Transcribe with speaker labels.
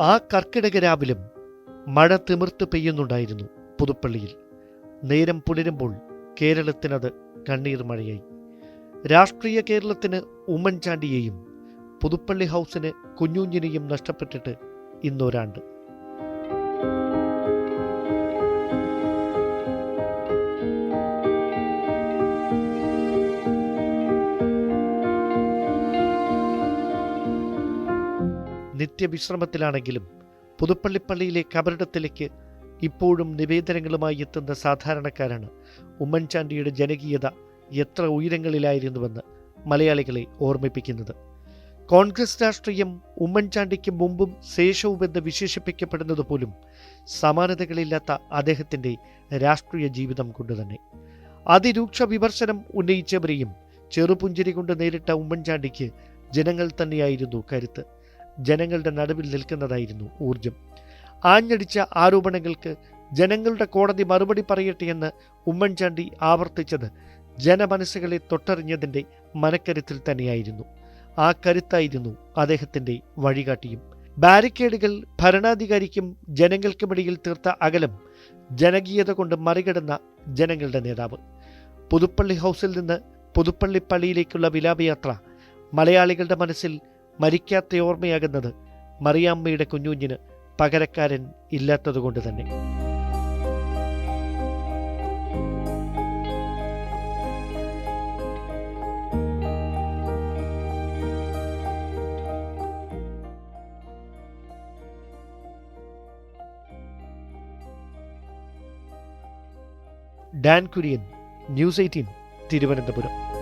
Speaker 1: ആ കർക്കിടക രാവിലും മഴ തിമിർത്ത് പെയ്യുന്നുണ്ടായിരുന്നു പുതുപ്പള്ളിയിൽ. നേരം പുലരുമ്പോൾ കേരളത്തിനത് കണ്ണീർ മഴയായി. രാഷ്ട്രീയ കേരളത്തിന് ഉമ്മൻചാണ്ടിയെയും പുതുപ്പള്ളി ഹൗസിന് കുഞ്ഞുഞ്ഞിനെയും നഷ്ടപ്പെട്ടിട്ട് ഇന്നൊരാണ്ട്. നിത്യവിശ്രമത്തിലാണെങ്കിലും പുതുപ്പള്ളിപ്പള്ളിയിലെ കബറിടത്തിലേക്ക് ഇപ്പോഴും നിവേദനങ്ങളുമായി എത്തുന്ന സാധാരണക്കാരാണ്. ഉമ്മൻചാണ്ടിയുടെ ജനകീയത എത്ര ഉയരങ്ങളിലായിരുന്നുവെന്ന് മലയാളികളെ ഓർമ്മിപ്പിക്കുന്നത്. കോൺഗ്രസ് രാഷ്ട്രീയം ഉമ്മൻചാണ്ടിക്ക് മുമ്പും ശേഷവുമെന്ന് വിശേഷിപ്പിക്കപ്പെടുന്നത് പോലും സമാനതകളില്ലാത്ത അദ്ദേഹത്തിന്റെ രാഷ്ട്രീയ ജീവിതം കൊണ്ടുതന്നെ. അതിരൂക്ഷ വിമർശനം ഉന്നയിച്ചവരെയും ചെറുപുഞ്ചിരി കൊണ്ട് നേരിട്ട ഉമ്മൻചാണ്ടിക്ക് ജനങ്ങൾ തന്നെയായിരുന്നു കരുത്ത്. ജനങ്ങളുടെ നടുവിൽ നിൽക്കുന്നതായിരുന്നു ഊർജം ആഞ്ഞടിച്ച ആരോപണങ്ങൾക്ക് ജനങ്ങളുടെ കോടതി മറുപടി പറയട്ടെ എന്ന് ഉമ്മൻചാണ്ടി ആവർത്തിച്ചത് ജനമനസ്സുകളെ തൊട്ടറിഞ്ഞതിന്റെ മനക്കരുത്തിൽ തന്നെയായിരുന്നു. ആ കരുത്തായിരുന്നു അദ്ദേഹത്തിന്റെ വഴികാട്ടിയും. ബാരിക്കേഡുകൾ ഭരണാധികാരിക്കും ജനങ്ങൾക്കുമിടയിൽ തീർത്ത അകലം ജനകീയത കൊണ്ട് മറികടന്ന ജനങ്ങളുടെ നേതാവ്. പുതുപ്പള്ളി ഹൗസിൽ നിന്ന് പുതുപ്പള്ളി പള്ളിയിലേക്കുള്ള വിലാപയാത്ര മലയാളികളുടെ മനസ്സിൽ മരിക്കാത്ത ഓർമ്മയാകുന്നത് മറിയാമ്മയുടെ കുഞ്ഞുഞ്ഞിന് പകരക്കാരൻ ഇല്ലാത്തതുകൊണ്ട് തന്നെ. Dan Kurian news eighteen Thiruvananthapuram.